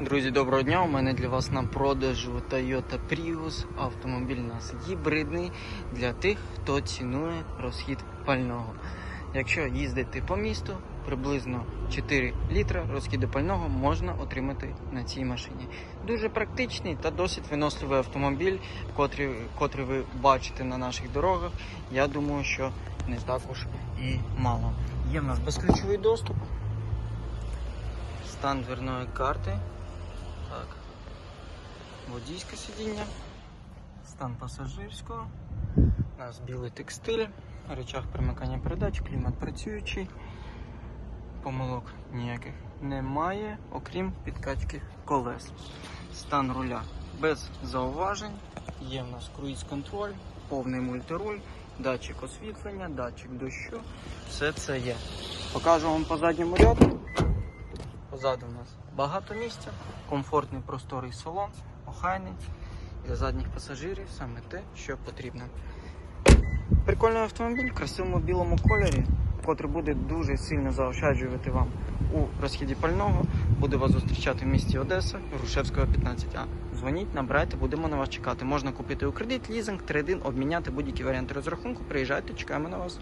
Друзі, доброго дня! У мене для вас на продажу Toyota Prius. Автомобіль у нас гібридний для тих, хто цінує розхід пального. Якщо їздити по місту, приблизно 4 літра розхіду пального можна отримати на цій машині. Дуже практичний та досить виносливий автомобіль, котрий, котрий ви бачите на наших дорогах. Я думаю, що не також і мало. Є в нас безключовий доступ, стан дверної карти. Так. Водійське сидіння, стан пасажирського, у нас білий текстиль, речах примикання передач, клімат працюючий, помилок ніяких немає, окрім підкачки колес. Стан руля без зауважень, є в нас круїз-контроль, повний мультируль, датчик освітлення, датчик дощу, все це є. Покажу вам по задньому ряду. Позаду у нас багато місця, комфортний просторий салон, охайний для задніх пасажирів саме те, що потрібно. Прикольний автомобіль в красивому білому кольорі, котрий буде дуже сильно заощаджувати вам у розхіді пального. Буде вас зустрічати в місті Одеса, Грушевського 15А. Дзвоніть, набирайте, будемо на вас чекати. Можна купити у кредит, лізинг, трейдин, обміняти будь-які варіанти розрахунку. Приїжджайте, чекаємо на вас.